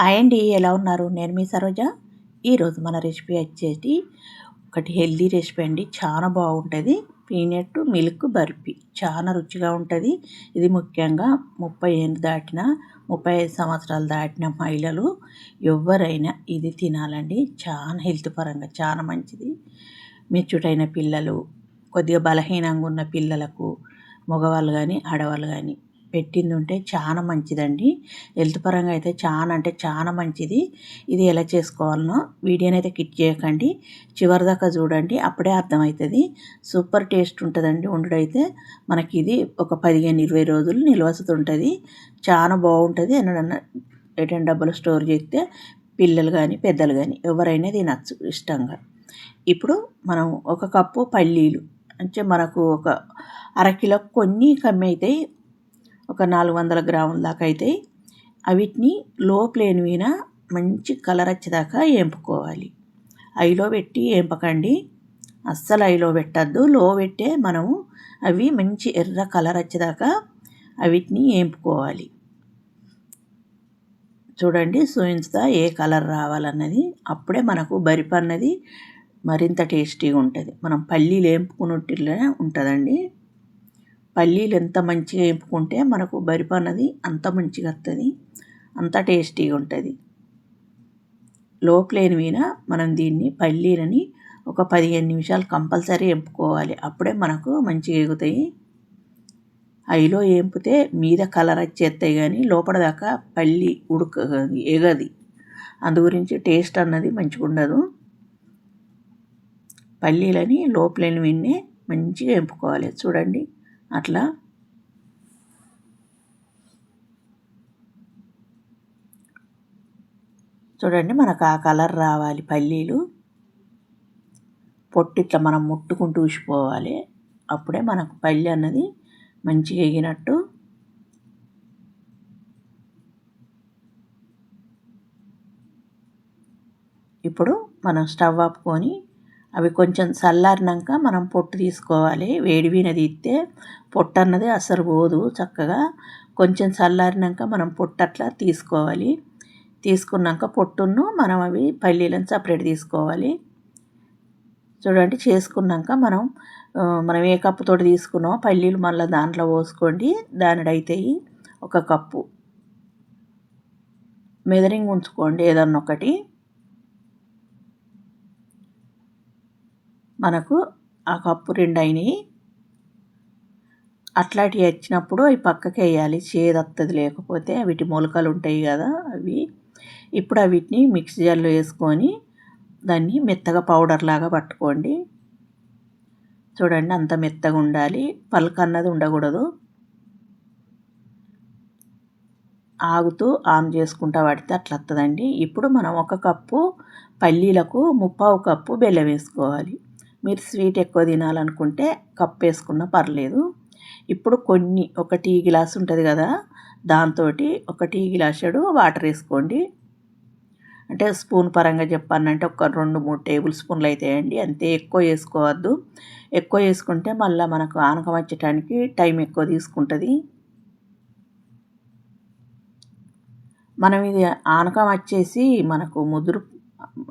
Hi అండి ఎలా ఉన్నారు? నేను మీ సరోజ. ఈరోజు మన రెసిపీ వచ్చేసి ఒకటి హెల్దీ రెసిపీ అండి. చాలా బాగుంటుంది. Peanut milk burfi. చాలా రుచిగా ఉంటుంది. ఇది ముఖ్యంగా ముప్పై ఏళ్ళు దాటిన ముప్పై ఐదు సంవత్సరాలు దాటిన మహిళలు ఎవరైనా ఇది తినాలండి. చాలా హెల్త్ పరంగా చాలా మంచిది. మెచ్చుటైన పిల్లలు కొద్దిగా బలహీనంగా ఉన్న పిల్లలకు మగవాళ్ళు కానీ ఆడవాళ్ళు కానీ పెట్టింది ఉంటే చాలా మంచిదండి. హెల్త్ పరంగా అయితే చాలా అంటే చాలా మంచిది. ఇది ఎలా చేసుకోవాలనో వీడియోని అయితే కిట్ చేయకండి. చివరి దాకా చూడండి అప్పుడే అర్థమవుతుంది. సూపర్ టేస్ట్ ఉంటుందండి వండుడైతే. మనకి ఇది ఒక పదిహేను ఇరవై రోజులు నిల్వస్తుంది చాలా బాగుంటుంది ఎన్నడన్నా ఎటెన్ డబ్బులు స్టోర్ చేస్తే పిల్లలు కానీ పెద్దలు కానీ ఎవరైనా తినచ్చు ఇష్టంగా. ఇప్పుడు మనం ఒక కప్పు పల్లీలు అంటే మనకు ఒక అరకిలో కొన్ని కమ్మి అవుతాయి ఒక నాలుగు వందల గ్రాముల దాకా అయితే వీటిని లో ప్లేన్ మీద మంచి కలర్ వచ్చేదాకా ఏంపుకోవాలి. ఐలో పెట్టి ఏంపకండి. అస్సలు ఐలో పెట్టద్దు. లో పెట్టే మనము అవి మంచి ఎర్ర కలర్ వచ్చేదాకా అవిటిని ఏంపుకోవాలి. చూడండి సూయించుతా ఏ కలర్ రావాలన్నది. అప్పుడే మనకు బరిపన్నది మరింత టేస్టీగా ఉంటుంది. మనం పల్లీలు వేంపుకున్నట్టుగానే ఉంటుందండి. పల్లీలు ఎంత మంచిగా వేపుకుంటే మనకు బరిపన్నది అంత మంచిగా వస్తుంది అంత టేస్టీగా ఉంటుంది. లో ఫ్లేమ్ మీద మనం దీన్ని పల్లీలని ఒక పదిహేను నిమిషాలు కంపల్సరీ వేపుకోవాలి. అప్పుడే మనకు మంచిగా ఎగుతాయి. హైలో వేపితే మీద కలర్ వచ్చేస్తాయి కానీ లోపల దాకా పల్లి ఉడక ఎగది. అందు గురించి టేస్ట్ అన్నది మంచిగా ఉండదు. పల్లీలని లో ఫ్లేమ్ విన్నే మంచిగా వేపుకోవాలి. చూడండి. అట్లా. చూడండి మనకు ఆ కలర్ రావాలి పల్లీలు. పొట్టు ఇట్లా మనం ముట్టుకుంటూ ఊసిపోవాలి అప్పుడే మనకు పల్లి అన్నది మంచిగా ఎగినట్టు. ఇప్పుడు మనం స్టవ్ ఆపుకొని అవి కొంచెం చల్లారినాక మనం పొట్టు తీసుకోవాలి. వేడివినది ఇస్తే తీస్తే పొట్టు అన్నది అసలు పోదు చక్కగా. కొంచెం చల్లారినాక మనం పొట్టు అట్లా తీసుకోవాలి. తీసుకున్నాక పొట్టును మనం అవి పల్లీలను సపరేట్ తీసుకోవాలి. చూడండి చేసుకున్నాక మనం మనం ఏ కప్పుతో తీసుకున్నామో పల్లీలు మళ్ళీ దాంట్లో పోసుకోండి. దానిడైతాయి ఒక కప్పు. మెదరింగ్ ఉంచుకోండి ఏదన్నా ఒకటి మనకు ఆ కప్పు రెండు అయినాయి అట్లాంటివి వచ్చినప్పుడు అవి పక్కకి వేయాలి చేదత్తది లేకపోతే వీటి మొలకలు ఉంటాయి కదా అవి. ఇప్పుడు వీటిని మిక్సీ జార్లో వేసుకొని దాన్ని మెత్తగా పౌడర్ లాగా పట్టుకోండి. చూడండి అంత మెత్తగా ఉండాలి. పల్క్ అన్నది ఉండకూడదు. ఆగుతూ ఆన్ చేసుకుంటా పడితే అట్లా వస్తుందండి ఇప్పుడు మనం ఒక కప్పు పల్లీలకు ముప్పావు కప్పు బెల్లం వేసుకోవాలి. మీరు స్వీట్ ఎక్కువ తినాలనుకుంటే కప్ వేసుకున్నా పర్లేదు. ఇప్పుడు కొన్ని ఒక టీ గ్లాస్ ఉంటుంది కదా దాంతో ఒక టీ గ్లాసుడు వాటర్ వేసుకోండి. అంటే స్పూన్ పరంగా చెప్పానంటే ఒక రెండు మూడు టేబుల్ స్పూన్లు అవుతాయండి అంతే ఎక్కువ వేసుకోవద్దు. ఎక్కువ వేసుకుంటే మళ్ళీ మనకు ఆనకం వచ్చేటానికి టైం ఎక్కువ తీసుకుంటుంది. మనం ఇది ఆనకం వచ్చేసి మనకు ముదురు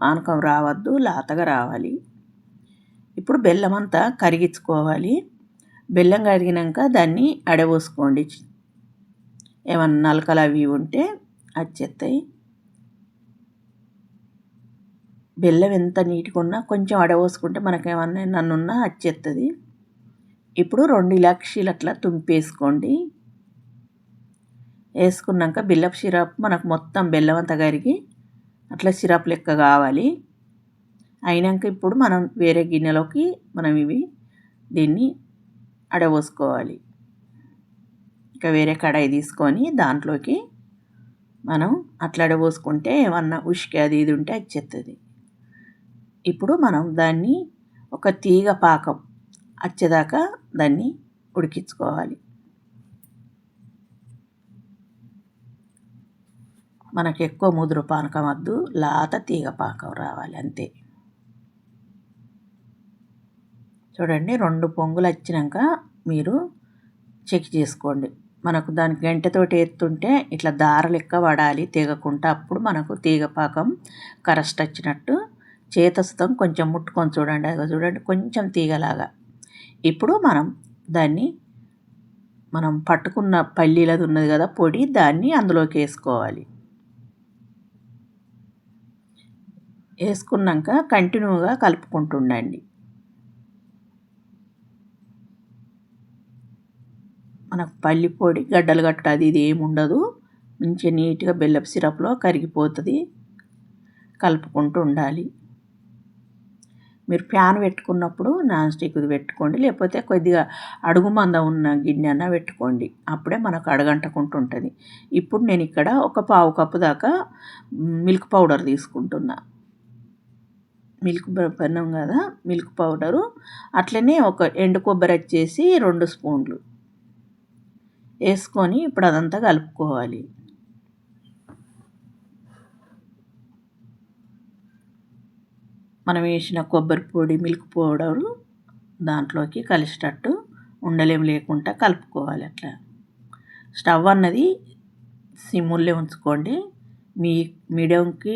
ఆనకం రావద్దు లాతగా రావాలి. ఇప్పుడు బెల్లం అంతా కరిగించుకోవాలి. బెల్లం కరిగినాక దాన్ని అడబోసుకోండి. ఏమన్నా నలకలు అవి ఉంటే వచ్చేస్తాయి బెల్లం ఎంత నీట్గా ఉన్నా కొంచెం అడబోసుకుంటే మనకేమన్నా నన్నున్నా వచ్చేస్తుంది ఇప్పుడు రెండు ఇలాక్షీలు అట్లా తుంపేసుకోండి. వేసుకున్నాక బెల్లపు సిరప్ మనకు మొత్తం బెల్లం అంతా కరిగి అట్లా సిరప్ లెక్క కావాలి. అయినాక ఇప్పుడు మనం వేరే గిన్నెలోకి మనం ఇవి దీన్ని అడబోసుకోవాలి ఇంకా వేరే కడాయి తీసుకొని దాంట్లోకి మనం అట్లా అడబోసుకుంటే ఏమన్నా ఉష్కి అది ఇది ఉంటే వచ్చేస్తుంది ఇప్పుడు మనం దాన్ని ఒక తీగ పాకం వచ్చేదాకా దాన్ని ఉడికించుకోవాలి. మనకు ఎక్కువ ముదురు పానకం వద్దు లాత తీగ పాకం రావాలి అంతే. చూడండి రెండు పొంగులు వచ్చినాక మీరు చెక్ చేసుకోండి. మనకు దానికి గంటెతోటి ఎత్తుంటే ఇట్లా దార లెక్క పడాలి తీగకుండా అప్పుడు మనకు తీగపాకం కరస్ట్ వచ్చినట్టు చేతస్థం కొంచెం ముట్టుకొని చూడండి. అది చూడండి కొంచెం తీగలాగా. ఇప్పుడు మనం దాన్ని మనం పట్టుకున్న పల్లీలది ఉన్నది కదా పొడి దాన్ని అందులోకి వేసుకోవాలి. వేసుకున్నాక కంటిన్యూగా కలుపుకుంటుండండి. మనకు పల్లి పొడి గడ్డలు గట్ట అది ఇది ఏమి ఉండదు. మంచిగా నీట్గా బెల్లపు సిరప్లో కరిగిపోతుంది. కలుపుకుంటూ ఉండాలి. మీరు ప్యాన్ పెట్టుకున్నప్పుడు నాన్ స్టిక్ది పెట్టుకోండి. లేకపోతే కొద్దిగా అడుగు మంద ఉన్న గిన్నె అన్న పెట్టుకోండి. అప్పుడే మనకు అడగంటకుంటుంటుంది ఇప్పుడు నేను ఇక్కడ ఒక పావు కప్పు దాకా మిల్క్ పౌడర్ తీసుకుంటున్నా. మిల్క్ పన్నాం కదా మిల్క్ పౌడరు. అట్లనే ఒక ఎండు కొబ్బరి వచ్చేసి రెండు స్పూన్లు. వేసుకొని ఇప్పుడు అదంతా కలుపుకోవాలి. మనం వేసిన కొబ్బరి పొడి మిల్క్ పౌడర్ దాంట్లోకి కలిసేటట్టు ఉండలేం లేకుండా కలుపుకోవాలి అట్లా. స్టవ్ అన్నది సిమ్ముల్లే ఉంచుకోండి. మీ మీడియంకి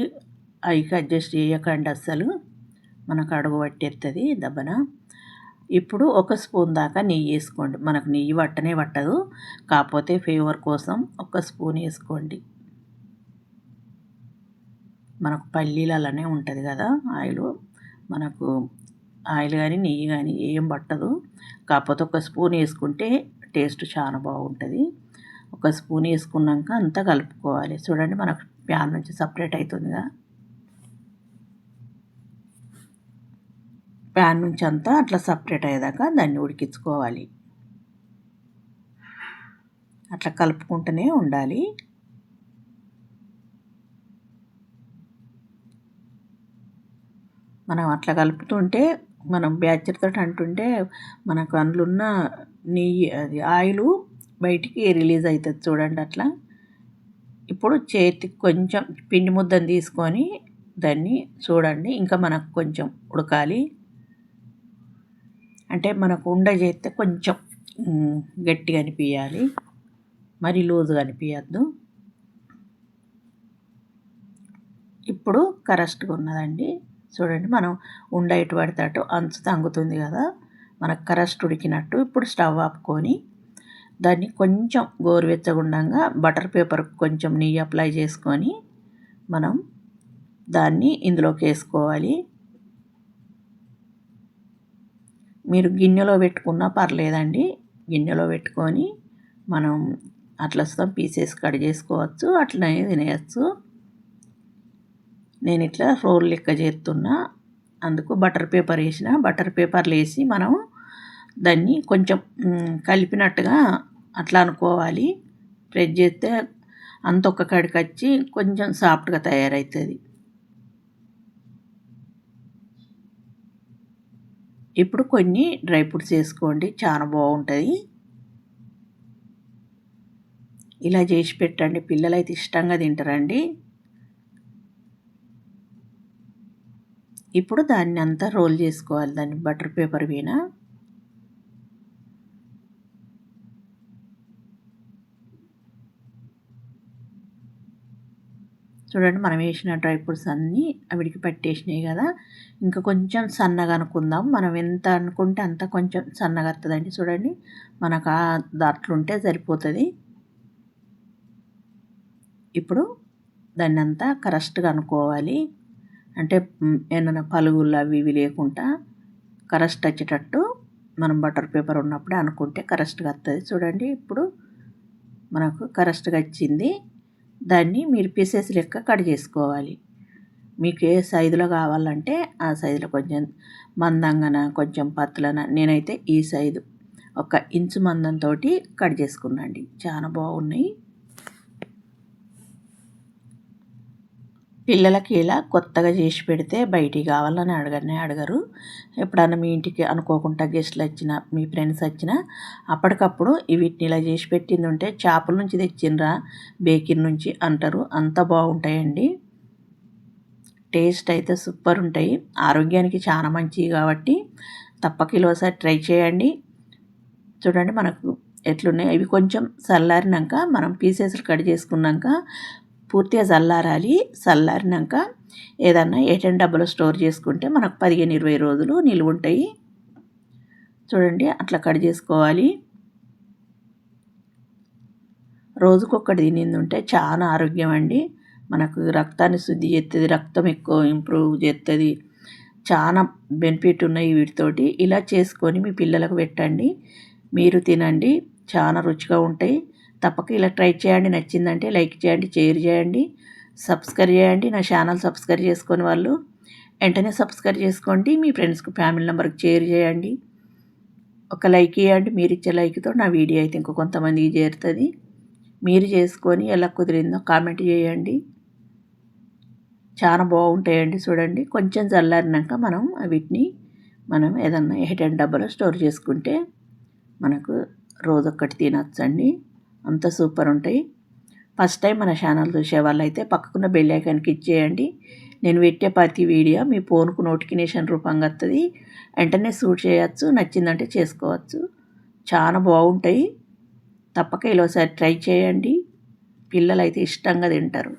అయికి అడ్జస్ట్ చేయకండి అస్సలు. మనకు అడుగు పట్టేస్తుంది దెబ్బన. ఇప్పుడు ఒక స్పూన్ దాకా నెయ్యి వేసుకోండి. మనకు నెయ్యి పట్టనే పట్టదు కాకపోతే ఫ్లేవర్ కోసం ఒక స్పూన్ వేసుకోండి. మనకు పల్లీలలోనే ఉంటుంది కదా ఆయిల్. మనకు ఆయిల్ కానీ నెయ్యి కానీ ఏం పట్టదు. కాకపోతే ఒక స్పూన్ వేసుకుంటే టేస్ట్ చాలా బాగుంటుంది. ఒక స్పూన్ వేసుకున్నాక అంతా కలుపుకోవాలి. చూడండి మనకు ప్యాన్ నుంచి సపరేట్ అవుతుందిగా ప్యాన్ నుంచి అంతా అట్లా సపరేట్ అయ్యేదాకా దాన్ని ఉడికించుకోవాలి. అట్లా కలుపుకుంటూనే ఉండాలి. మనం అట్లా కలుపుతుంటే మనం బ్యాచర్తో అంటుంటే మనకు అందులో నెయ్యి అది ఆయిల్ బయటికి రిలీజ్ అవుతుంది చూడండి అట్లా. ఇప్పుడు చేతికి కొంచెం పిండి ముద్దను తీసుకొని దాన్ని చూడండి ఇంకా మనకు కొంచెం ఉడకాలి. అంటే మనకు ఉండ చేస్తే కొంచెం గట్టిగా అనిపించాలి మరీ లూజుగా అనిపించద్దు ఇప్పుడు కరెక్ట్గా ఉన్నదండి. చూడండి మనం ఉండ ఇటు పడితే అంచు తంగుతుంది కదా. మనకు కరెస్ట్ ఉడికినట్టు ఇప్పుడు స్టవ్ ఆపుకొని దాన్ని కొంచెం గోరువెచ్చగుండంగా బటర్ పేపర్ కొంచెం నెయ్యి అప్లై చేసుకొని మనం దాన్ని ఇందులోకి వేసుకోవాలి. మీరు గిన్నెలో పెట్టుకున్నా పర్లేదండి. గిన్నెలో పెట్టుకొని మనం అట్లస్తాం. పీసెస్ కట్ చేసుకోవచ్చు అట్లనే తినేయచ్చు. నేను ఇట్లా రోల్ లెక్క చేస్తున్నా. అందుకు బటర్ పేపర్ వేసిన. బటర్ పేపర్లు వేసి మనం దాన్ని కొంచెం కలిపినట్టుగా అట్లా అనుకోవాలి. ప్రెస్ చేస్తే అంత ఒక్క కడికి వచ్చి కొంచెం సాఫ్ట్గా తయారవుతుంది. ఇప్పుడు కొన్ని డ్రై ఫ్రూట్స్ వేసుకోండి చాలా బాగుంటుంది. ఇలా చేసి పెట్టండి. పిల్లలు అయితే ఇష్టంగా తింటారండి. ఇప్పుడు దాన్ని అంతా రోల్ చేసుకోవాలి. దాన్ని బటర్ పేపర్ మీద చూడండి మనం వేసిన డ్రై ఫ్రూట్స్ అన్నీ అవిడికి పట్టేసినాయి కదా. ఇంకా కొంచెం సన్నగా అనుకుందాం. మనం ఎంత అనుకుంటే అంత కొంచెం సన్నగా వస్తుందండి చూడండి. మనకు ఆ దాట్లుంటే సరిపోతుంది. ఇప్పుడు దాన్ని అంతా కరెక్ట్గా అనుకోవాలి. అంటే ఏమైనా పలుగులు అవి ఇవి లేకుండా కరెక్ట్ వచ్చేటట్టు మనం బటర్ పేపర్ ఉన్నప్పుడే అనుకుంటే కరెక్ట్గా వస్తుంది. చూడండి ఇప్పుడు మనకు కరెక్ట్గా వచ్చింది. దాన్ని మీరు పీసెస్ లెక్క కట్ చేసుకోవాలి. మీకు ఏ సైజులో కావాలంటే ఆ సైజులో కొంచెం మందంగాన కొంచెం పత్లన నేనైతే ఈ సైజు ఒక ఇంచు మందంతో కట్ చేసుకున్నాండి చాలా బాగున్నాయి. పిల్లలకి ఇలా కొత్తగా చేసి పెడితే బయటికి కావాలని అడగనే అడగరు. ఎప్పుడన్నా మీ ఇంటికి అనుకోకుండా గెస్ట్లు వచ్చినా మీ ఫ్రెండ్స్ వచ్చినా అప్పటికప్పుడు వీటిని ఇలా చేసి పెట్టింది ఉంటే చేపల నుంచి తెచ్చిండ్రా బేకింగ్ నుంచి అంటారు. అంత బాగుంటాయండి. టేస్ట్ అయితే సూపర్ ఉంటాయి. ఆరోగ్యానికి చాలా మంచివి కాబట్టి తప్పక ఒకసారి ట్రై చేయండి. చూడండి మనకు ఎట్లున్నాయి. అవి కొంచెం చల్లారినాక మనం పీసెస్లు కట్ చేసుకున్నాక పూర్తిగా చల్లారాలి. చల్లారినాక ఏదన్నా ఏటీఎం డబ్బులు స్టోర్ చేసుకుంటే మనకు పదిహేను ఇరవై రోజులు నిలువ ఉంటాయి. చూడండి అట్లా కట్ చేసుకోవాలి. రోజుకొకటి తినింది ఉంటే చాలా ఆరోగ్యం అండి. మనకు రక్తాన్ని శుద్ధి చేస్తుంది రక్తం ఎక్కువ ఇంప్రూవ్ చేస్తుంది చాలా బెనిఫిట్ ఉన్నాయి వీటితోటి. ఇలా చేసుకొని మీ పిల్లలకు పెట్టండి. మీరు తినండి. చాలా రుచిగా ఉంటాయి. తప్పక ఇలా ట్రై చేయండి. నచ్చిందంటే లైక్ చేయండి షేర్ చేయండి సబ్స్క్రైబ్ చేయండి. నా ఛానల్ సబ్స్క్రైబ్ చేసుకుని వాళ్ళు వెంటనే సబ్స్క్రైబ్ చేసుకోండి. మీ ఫ్రెండ్స్కి ఫ్యామిలీ నెంబర్కి షేర్ చేయండి. ఒక లైక్ ఇవ్వండి. మీరు ఇచ్చే లైక్తో నా వీడియో అయితే ఇంకో కొంతమందికి చేరుతుంది. మీరు చేసుకొని ఎలా కుదిరిందో కామెంట్ చేయండి. చాలా బాగుంటాయండి చూడండి. కొంచెం చల్లారినాక మనం వీటిని మనం ఏదన్నా ఎయిట్ డబ్బాలో స్టోర్ చేసుకుంటే మనకు రోజొక్కటి తినచ్చండి. అంత సూపర్ ఉంటాయి. ఫస్ట్ టైం మన ఛానల్ చూసే వాళ్ళైతే పక్కకున్న బెల్ ఐకాన్కి ఇచ్చేయండి నేను పెట్టే ప్రతి వీడియో మీ ఫోన్కు నోటిఫికేషన్ రూపంగా వస్తుంది వెంటనే షూట్ చేయొచ్చు నచ్చిందంటే చేసుకోవచ్చు. చాలా బాగుంటాయి. తప్పక ఇలా ఒకసారి ట్రై చేయండి. పిల్లలు అయితే ఇష్టంగా తింటారు.